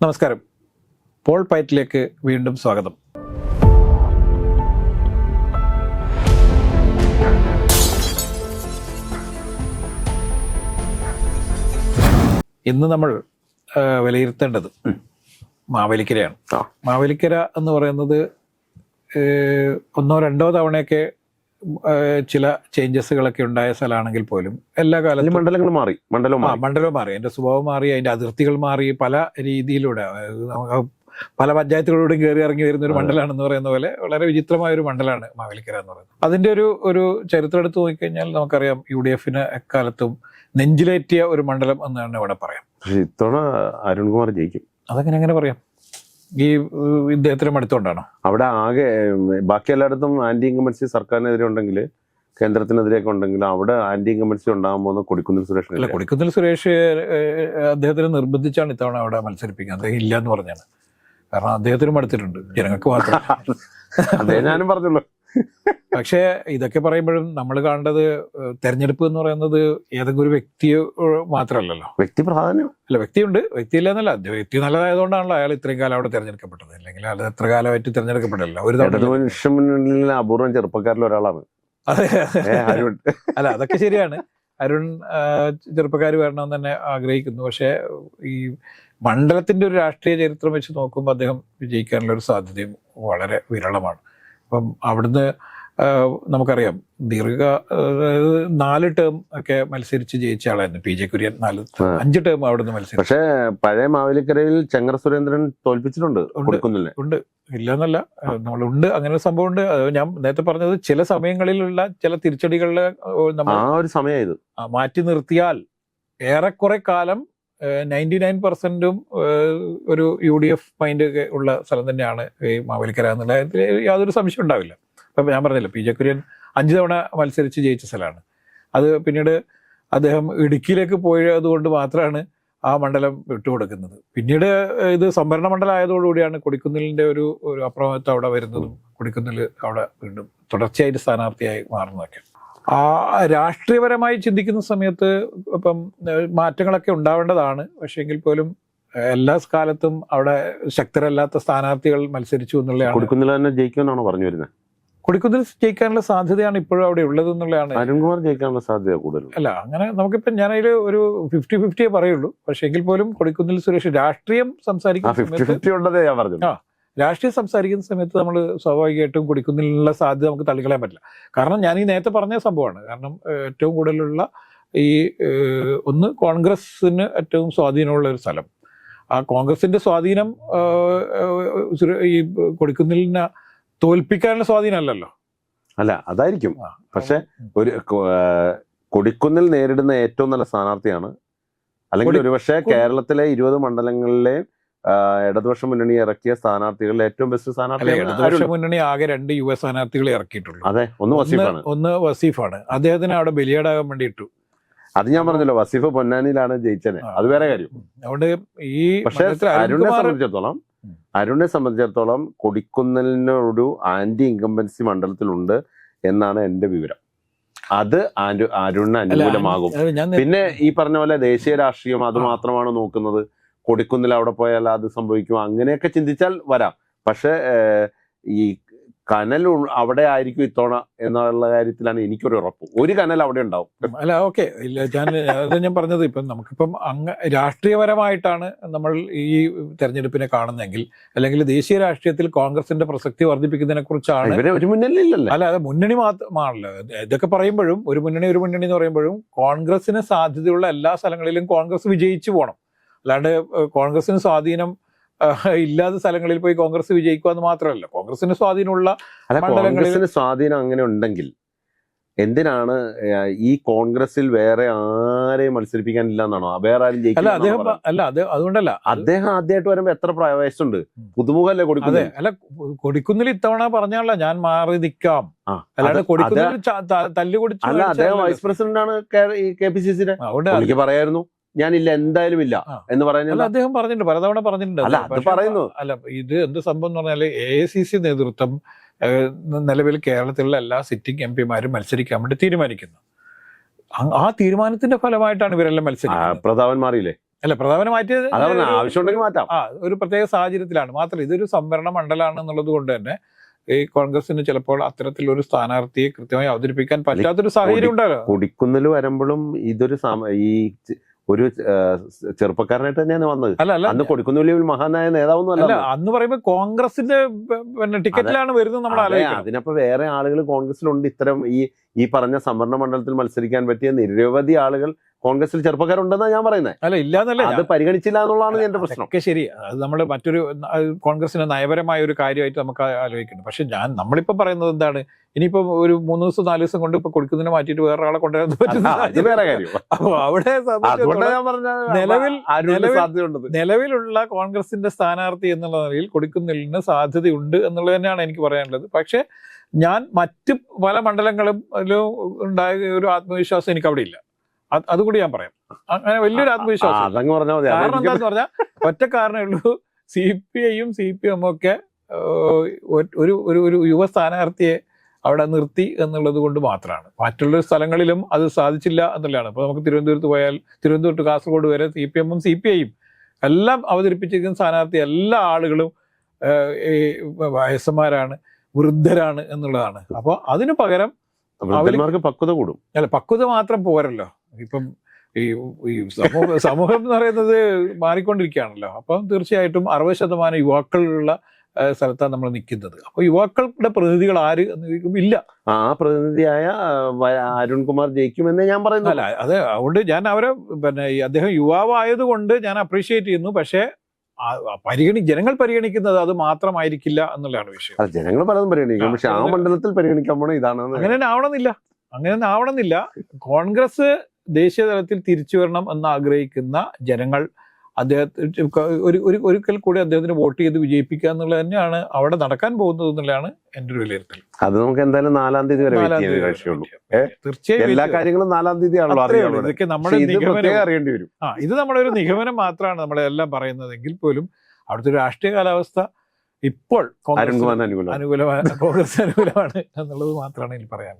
നമസ്കാരം. പോൾ പൈറ്റിലേക്ക് വീണ്ടും സ്വാഗതം. ഇന്ന് നമ്മൾ വിലയിരുത്തേണ്ടത് മാവേലിക്കരയാണ്. മാവേലിക്കര എന്ന് പറയുന്നത് ഒന്നോ രണ്ടോ തവണയൊക്കെ ചില ചേഞ്ചസുകളൊക്കെ ഉണ്ടായ സ്ഥലമാണെങ്കിൽ പോലും എല്ലാ കാലത്തും മണ്ഡലങ്ങൾ മാറി മണ്ഡലം ആ മാറി. മണ്ഡലം മാറി. അതിന്റെ സ്വഭാവം മാറി അതിന്റെ അതിർത്തികൾ മാറി പല രീതിയിലൂടെ. പല പഞ്ചായത്തുകളിലൂടെയും കയറി ഇറങ്ങി വരുന്ന ഒരു മണ്ഡലമാണെന്ന് പറയുന്ന പോലെ വളരെ വിചിത്രമായ ഒരു മണ്ഡലമാണ് മാവേലിക്കര എന്ന് പറയുന്നത്. അതിന്റെ ഒരു ഒരു ചരിത്രം എടുത്ത് നോക്കിക്കഴിഞ്ഞാൽ നമുക്കറിയാം യു ഡി എഫിന് എക്കാലത്തും നെഞ്ചിലേറ്റിയ ഒരു മണ്ഡലം എന്നാണ് ഇവിടെ പറയാം. ഇത്തവണ അരുൺകുമാർ ജയിക്കും. അതങ്ങനെ എങ്ങനെ പറയാം. ഈ ഇദ്ദേഹത്തിന് മടുത്തോണ്ടാണോ? അവിടെ ആകെ ബാക്കി എല്ലായിടത്തും ആന്റി ഇൻകമൻസി സർക്കാരിനെതിരെ ഉണ്ടെങ്കിൽ കേന്ദ്രത്തിനെതിരെയൊക്കെ ഉണ്ടെങ്കിൽ അവിടെ ആന്റി ഇൻകമൻസി ഉണ്ടാകാൻ പോകുന്ന കൊടിക്കുന്നിൽ സുരേഷ് അല്ല കൊടിക്കുന്നിൽ സുരേഷ് അദ്ദേഹത്തിന് നിർബന്ധിച്ചാണ് ഇത്തവണ അവിടെ മത്സരിപ്പിക്കുന്നത്. അദ്ദേഹം ഇല്ല എന്ന് പറഞ്ഞാണ്. കാരണം അദ്ദേഹത്തിന് മടുത്തിട്ടുണ്ട്. ജനങ്ങൾക്ക് മാത്രം. അതേ ഞാനും പറഞ്ഞുള്ളൂ. പക്ഷേ ഇതൊക്കെ പറയുമ്പോഴും നമ്മൾ കാണേണ്ടത് തെരഞ്ഞെടുപ്പ് എന്ന് പറയുന്നത് ഏതെങ്കിലും ഒരു വ്യക്തി മാത്രമല്ലല്ലോ. വ്യക്തി പ്രാധാന്യം. അല്ല വ്യക്തിയുണ്ട്. വ്യക്തിയില്ല എന്നല്ല അത് വ്യക്തി നല്ലതായതുകൊണ്ടാണല്ലോ അയാൾ ഇത്രയും കാലം അവിടെ തിരഞ്ഞെടുക്കപ്പെട്ടത്. അല്ലെങ്കിൽ അയാൾ എത്ര കാലമായിട്ട് തെരഞ്ഞെടുക്കപ്പെടില്ല ഒരു തവണ അപൂർവം ചെറുപ്പക്കാരിൽ ഒരാളാണ്. അതെ. അല്ല അതൊക്കെ ശരിയാണ്. അരുൺ ചെറുപ്പക്കാർ വരണമെന്ന് തന്നെ ആഗ്രഹിക്കുന്നു. പക്ഷേ ഈ മണ്ഡലത്തിന്റെ ഒരു രാഷ്ട്രീയ ചരിത്രം വെച്ച് നോക്കുമ്പോൾ അദ്ദേഹം വിജയിക്കാനുള്ള ഒരു സാധ്യതയും വളരെ വിരളമാണ്. അപ്പം അവിടുന്ന് നമുക്കറിയാം. ദീർഘ നാല് ടേം ഒക്കെ മത്സരിച്ച് ജയിച്ച ആളായിരുന്നു. പി ജെ കുര്യൻ നാല് അഞ്ച് ടേം അവിടുന്ന് മത്സരിച്ചു. പക്ഷെ പഴയ മാവേലിക്കരയിൽ ചങ്ങർ സുരേന്ദ്രൻ തോൽപ്പിച്ചിട്ടുണ്ട് ഉണ്ട്. ഇല്ലെന്നല്ല. നമ്മളുണ്ട്. അങ്ങനെ ഒരു സംഭവം ഉണ്ട്. ഞാൻ നേരത്തെ പറഞ്ഞത് ചില സമയങ്ങളിലുള്ള ചില തിരിച്ചടികളിലെ നമ്മൾ ആ ഒരു സമയം ഇത്. മാറ്റി നിർത്തിയാൽ ഏറെക്കുറെ കാലം നയന്റി നയൻ പെർസെന്റും ഒരു യു ഡി എഫ് മൈൻഡ് ഉള്ള സ്ഥലം തന്നെയാണ് ഈ മാവേലിക്കര എന്നുള്ള കാര്യത്തിൽ യാതൊരു സംശയം ഉണ്ടാവില്ല. അപ്പം ഞാൻ പറഞ്ഞില്ല പി ജെ കുര്യൻ അഞ്ച് തവണ മത്സരിച്ച് ജയിച്ച സ്ഥലമാണ്. അത് പിന്നീട് അദ്ദേഹം ഇടുക്കിയിലേക്ക് പോയതുകൊണ്ട് മാത്രമാണ് ആ മണ്ഡലം വിട്ടുകൊടുക്കുന്നത്. പിന്നീട് ഇത് സംഭരണ മണ്ഡലം ആയതോടുകൂടിയാണ് കൊടിക്കുന്നിലിന്റെ ഒരു ഒരു അപ്രമത്വം അവിടെ വരുന്നതും കൊടിക്കുന്നിൽ അവിടെ വീണ്ടും തുടർച്ചയായിട്ട് സ്ഥാനാർത്ഥിയായി മാറുന്നതൊക്കെ. ആ രാഷ്ട്രീയപരമായി ചിന്തിക്കുന്ന സമയത്ത് ഇപ്പം മാറ്റങ്ങളൊക്കെ ഉണ്ടാവേണ്ടതാണ്. പക്ഷേ എങ്കിൽ പോലും എല്ലാ കാലത്തും അവിടെ ശക്തരല്ലാത്ത സ്ഥാനാർത്ഥികൾ മത്സരിച്ചു എന്നുള്ളതാണ്. കൊടുക്കുന്നില്ല തന്നെ ജയിക്കുമെന്നാണോ പറഞ്ഞു വരുന്നത് കൊടിക്കുന്നിൽ ജയിക്കാനുള്ള സാധ്യതയാണ് ഇപ്പോഴും അവിടെ ഉള്ളത് എന്നുള്ളതാണ്. അരുൺകുമാർ ജയിക്കാനുള്ള സാധ്യത കൂടുതൽ അല്ല അങ്ങനെ നമുക്കിപ്പം ഞാനതിൽ ഒരു ഫിഫ്റ്റി ഫിഫ്റ്റിയെ പറയുള്ളൂ. പക്ഷേ എങ്കിൽ പോലും കൊടിക്കുന്നിൽ സുരേഷ്. രാഷ്ട്രീയം സംസാരിക്കുന്ന ഫിഫ്റ്റി ഫിഫ്റ്റി ഉള്ളതേ ഞാൻ പറഞ്ഞു ആ. രാഷ്ട്രീയം സംസാരിക്കുന്ന സമയത്ത് നമ്മൾ സ്വാഭാവികമായിട്ടും കുടിക്കുന്നതിനുള്ള സാധ്യത നമുക്ക് തള്ളിക്കളയാൻ പറ്റില്ല. കാരണം ഞാൻ ഈ നേരത്തെ പറഞ്ഞ സംഭവമാണ്. കാരണം ഏറ്റവും കൂടുതലുള്ള ഈ ഒന്ന് കോൺഗ്രസ്സിന് ഏറ്റവും സ്വാധീനമുള്ള ഒരു സ്ഥലം. ആ കോൺഗ്രസിന്റെ സ്വാധീനം ഈ കൊടിക്കുന്നിലിനെ തോൽപ്പിക്കാനുള്ള സ്വാധീനമല്ലല്ലോ അല്ല അതായിരിക്കും. പക്ഷെ ഒരു കൊടിക്കുന്നിൽ നേരിടുന്ന ഏറ്റവും നല്ല സ്ഥാനാർത്ഥിയാണ്. അല്ലെങ്കിൽ ഒരുപക്ഷെ കേരളത്തിലെ ഇരുപത് മണ്ഡലങ്ങളിലെ ആ, ഇടതുപക്ഷ മുന്നണി ഇറക്കിയ സ്ഥാനാർത്ഥികളിൽ ഏറ്റവും ബെസ്റ്റ് സ്ഥാനാർത്ഥി ഇടതുപക്ഷ. മുന്നണി ആകെ രണ്ട് യു എസ് സ്ഥാനാർത്ഥികളെ ഇറക്കിയിട്ടുള്ളൂ. അതെ ഒന്ന് വസീഫാണ്. ഒന്ന് വസീഫാണ്. അദ്ദേഹത്തിന് അവിടെ ബലിയാടാകാൻ വേണ്ടി ഇട്ടു അത് ഞാൻ പറഞ്ഞല്ലോ വസീഫ് പൊന്നാനിയിലാണ് ജയിച്ചത്. അത് വേറെ കാര്യം. അതുകൊണ്ട് ഈ പക്ഷേ അരുണിനെ സംബന്ധിച്ചിടത്തോളം. അരുണിനെ സംബന്ധിച്ചിടത്തോളം കൊടിക്കുന്നലിനൊരു ആന്റി ഇൻകംബൻസി മണ്ഡലത്തിലുണ്ട് എന്നാണ് എന്റെ വിവരം. അത് അരുണിന് അനുകൂലമാകും. പിന്നെ ഈ പറഞ്ഞ പോലെ ദേശീയ രാഷ്ട്രീയം അത് മാത്രമാണ് നോക്കുന്നത്. കൊടുക്കുന്നില്ല അവിടെ പോയാൽ അത് സംഭവിക്കും അങ്ങനെയൊക്കെ ചിന്തിച്ചാൽ വരാം. പക്ഷെ ഈ കനൽ അവിടെ ആയിരിക്കും ഇത്തവണ എന്നുള്ള കാര്യത്തിലാണ് എനിക്കൊരു ഉറപ്പ്. ഒരു കനൽ അവിടെ ഉണ്ടാവും. അല്ല ഓക്കെ. ഇല്ല ഞാൻ അത് ഞാൻ പറഞ്ഞത് ഇപ്പം നമുക്കിപ്പം അങ്ങ് രാഷ്ട്രീയപരമായിട്ടാണ് നമ്മൾ ഈ തെരഞ്ഞെടുപ്പിനെ കാണുന്നെങ്കിൽ അല്ലെങ്കിൽ ദേശീയ രാഷ്ട്രീയത്തിൽ കോൺഗ്രസിന്റെ പ്രസക്തി വർദ്ധിപ്പിക്കുന്നതിനെ കുറിച്ചാണ് ഒരു ഇല്ലല്ലോ. അല്ല അത് മുന്നണി മാത്രമാണല്ലോ. ഇതൊക്കെ പറയുമ്പോഴും ഒരു മുന്നണി ഒരു മുന്നണി എന്ന് പറയുമ്പോഴും കോൺഗ്രസിന് സാധ്യതയുള്ള എല്ലാ സ്ഥലങ്ങളിലും കോൺഗ്രസ് വിജയിച്ചു പോകണം അല്ലാണ്ട് കോൺഗ്രസിന് സ്വാധീനം ഇല്ലാത്ത സ്ഥലങ്ങളിൽ പോയി കോൺഗ്രസ് വിജയിക്കുക എന്ന് മാത്രമല്ല കോൺഗ്രസിന് സ്വാധീനമുള്ള കോൺഗ്രസിന് സ്വാധീനം അങ്ങനെ ഉണ്ടെങ്കിൽ എന്തിനാണ് ഈ കോൺഗ്രസിൽ വേറെ ആരെയും മത്സരിപ്പിക്കാനില്ല എന്നാണോ? വേറെ ആരും അല്ല അദ്ദേഹം അല്ല അത് അതുകൊണ്ടല്ല അദ്ദേഹം ആദ്യമായിട്ട് വരുമ്പോ എത്ര പ്രവേശമുണ്ട് പുതുമുഖല്ലേ കൊടുക്കുന്നത്? അല്ല കൊടുക്കുന്നിൽ ഇത്തവണ പറഞ്ഞാണല്ലോ ഞാൻ മാറി നിൽക്കാം അല്ലാതെ അല്ലാണ്ട് അത് കൊടിക്കുന്നിൽ തല്ല് കുടിച്ച് അല്ല അദ്ദേഹം വൈസ് പ്രസിഡന്റ് ആണ് കെ പി സി സിയുടെ. പറയായിരുന്നു. ഞാനില്ല എന്തായാലും ഇല്ല. എന്ന് പറയുന്നത് അദ്ദേഹം പറഞ്ഞിട്ടുണ്ട് പലതവണ പറഞ്ഞിട്ടുണ്ട്. അല്ല, അത്. പറയുന്നു. അല്ല ഇത് എന്ത് സംഭവം എന്ന് പറഞ്ഞാൽ എ സി സി നേതൃത്വം നിലവിൽ കേരളത്തിലുള്ള എല്ലാ സിറ്റിംഗ് എം പിമാരും മത്സരിക്കാൻ വേണ്ടി തീരുമാനിക്കുന്നു. ആ തീരുമാനത്തിന്റെ ഫലമായിട്ടാണ് ഇവരെല്ലാം മത്സരിക്കുന്നത്. പ്രതാപൻ മാറിയില്ലേ? അല്ല പ്രധാന മാറ്റിയത് ആവശ്യമുണ്ടെങ്കിൽ മാറ്റാം. ആ ഒരു പ്രത്യേക സാഹചര്യത്തിലാണ്. മാത്രം ഇതൊരു സംവരണ മണ്ഡലമാണ് എന്നുള്ളത് കൊണ്ട് തന്നെ ഈ കോൺഗ്രസിന് ചിലപ്പോൾ അത്തരത്തിലൊരു സ്ഥാനാർത്ഥിയെ കൃത്യമായി അവതരിപ്പിക്കാൻ പറ്റാത്തൊരു സാഹചര്യം ഉണ്ടല്ലോ. കുടിക്കുന്നതിൽ വരുമ്പോഴും ഇതൊരു ഈ ഒരു ചെറുപ്പക്കാരനായിട്ട് തന്നെയാണ് വന്നത്. അന്ന് കൊടിക്കുന്നിൽ മഹാനായ നേതാവൊന്നും അല്ല അന്ന്. പറയുമ്പോൾ കോൺഗ്രസിന്റെ പിന്നെ ടിക്കറ്റിലാണ് വരുന്നത് നമ്മൾ അതിനപ്പോ വേറെ ആളുകൾ കോൺഗ്രസിലുണ്ട്. ഇത്തരം ഈ ഈ പറഞ്ഞ സംവരണ മണ്ഡലത്തിൽ മത്സരിക്കാൻ പറ്റിയ നിരവധി ആളുകൾ കോൺഗ്രസിൽ ചെറുപ്പക്കാരുണ്ടെന്നാണ് ഞാൻ പറയുന്നത് അല്ല ഇല്ലാന്നല്ല അത് പരിഗണിച്ചില്ല എന്നുള്ളതാണ് എന്റെ പ്രശ്നം. ഒക്കെ ശരി. അത് നമ്മൾ മറ്റൊരു കോൺഗ്രസിന് കോൺഗ്രസിന്റെ നയപരമായ ഒരു കാര്യമായിട്ട് നമുക്ക് ആലോചിക്കണം പക്ഷെ ഞാൻ നമ്മളിപ്പോ പറയുന്നത് എന്താണ്? ഇനിയിപ്പോ ഒരു മൂന്ന് ദിവസം നാല് ദിവസം കൊണ്ട് ഇപ്പൊ കൊടുക്കുന്നതിനെ മാറ്റിയിട്ട് വേറെ ആളെ കൊണ്ടുവരാൻ പറ്റുന്ന വേറെ കാര്യം. അപ്പോൾ അവിടെ നിലവിൽ- നിലവിലുള്ള കോൺഗ്രസിന്റെ സ്ഥാനാർത്ഥി എന്നുള്ള നിലയിൽ കൊടുക്കുന്നതിന് സാധ്യതയുണ്ട് എന്നുള്ളത് തന്നെയാണ് എനിക്ക് പറയാനുള്ളത്. പക്ഷെ ഞാൻ മറ്റ് പല മണ്ഡലങ്ങളും ഉണ്ടായ ഒരു ആത്മവിശ്വാസം എനിക്ക് അവിടെ ഇല്ല. അതുകൂടി ഞാൻ പറയാം. അങ്ങനെ വലിയൊരു ആത്മവിശ്വാസം. ഇല്ല. അതങ്ങ് പറഞ്ഞാൽ മതി. കാരണം എന്താന്ന് പറഞ്ഞാൽ ഒറ്റ കാരണമേ ഉള്ളൂ. സി പി ഐയും സി പി എമ്മും ഒക്കെ ഒരു ഒരു ഒരു യുവ സ്ഥാനാർത്ഥിയെ അവിടെ നിർത്തി എന്നുള്ളത് കൊണ്ട് മാത്രമാണ്. മറ്റുള്ള സ്ഥലങ്ങളിലും അത് സാധിച്ചില്ല എന്നുള്ളതാണ്. ഇപ്പോൾ നമുക്ക് തിരുവനന്തപുരത്ത് പോയാൽ തിരുവനന്തപുരത്ത് കാസർഗോഡ് വരെ സി പി എമ്മും സി പി ഐയും എല്ലാം അവതരിപ്പിച്ചിരിക്കുന്ന സ്ഥാനാർത്ഥി എല്ലാ ആളുകളും വയസ്സന്മാരാണ് വൃദ്ധരാണ് എന്നുള്ളതാണ്. അപ്പോൾ അതിനു പകരം പക്വത കൂടും. അല്ല പക്വത മാത്രം പോരല്ലോ. ഇപ്പം ഈ ഈ സമൂഹ സമൂഹം എന്ന് പറയുന്നത് മാറിക്കൊണ്ടിരിക്കുകയാണല്ലോ. അപ്പം തീർച്ചയായിട്ടും അറുപത് ശതമാനം യുവാക്കളുള്ള സ്ഥലത്താണ് നമ്മൾ നിൽക്കുന്നത്. അപ്പോൾ യുവാക്കളുടെ പ്രതിനിധികൾ ആര് എന്ന് ചോദിക്കുമ്പോൾ ഇല്ല. ആ പ്രതിനിധിയായ അരുൺകുമാർ ജയിക്കുമെന്ന് ഞാൻ പറയുന്നു. അല്ല അത് അതുകൊണ്ട് ഞാൻ അവരെ പിന്നെ ഈ അദ്ദേഹം യുവാവായതുകൊണ്ട് ഞാൻ അപ്രീഷിയേറ്റ് ചെയ്യുന്നു. പക്ഷേ പരിഗണി ജനങ്ങൾ പരിഗണിക്കുന്നത് അത് മാത്രമായിരിക്കില്ല എന്നുള്ളതാണ് വിഷയം. അല്ല ജനങ്ങൾ പലതും പരിഗണിക്കും. പക്ഷെ ആ മണ്ഡലത്തിൽ പരിഗണിക്കാൻ പോണ ഇതാണ് അങ്ങനെ ആവണമെന്നില്ല. അങ്ങനെ ആവണമെന്നില്ല. കോൺഗ്രസ് ദേശീയ തലത്തിൽ തിരിച്ചു വരണം എന്ന് ആഗ്രഹിക്കുന്ന ജനങ്ങൾ അദ്ദേഹത്തിന് ഒരു ഒരു ഒരിക്കൽ കൂടി അദ്ദേഹത്തിന് വോട്ട് ചെയ്ത് വിജയിപ്പിക്കുക എന്നുള്ളത് തന്നെയാണ് അവിടെ നടക്കാൻ പോകുന്നത് എന്നുള്ളതാണ് എന്റെ ഒരു വിലയിരുത്തൽ. അത് നമുക്ക് എന്തായാലും നാലാം തീയതി വരെ? തീർച്ചയായും എല്ലാ കാര്യങ്ങളും നാലാം തീയതി ആണല്ലോ ഇതൊക്കെ നമ്മുടെ നിഗമനം അറിയേണ്ടി വരും. ആ ഇത് നമ്മുടെ ഒരു നിഗമനം മാത്രമാണ് നമ്മളെല്ലാം പറയുന്നതെങ്കിൽ പോലും അവിടുത്തെ രാഷ്ട്രീയ കാലാവസ്ഥ ഇപ്പോൾ കോൺഗ്രസ് അനുകൂലമാണ്. കോൺഗ്രസ് അനുകൂലമാണ് എന്നുള്ളത് മാത്രമാണ് എനിക്ക് പറയാൻ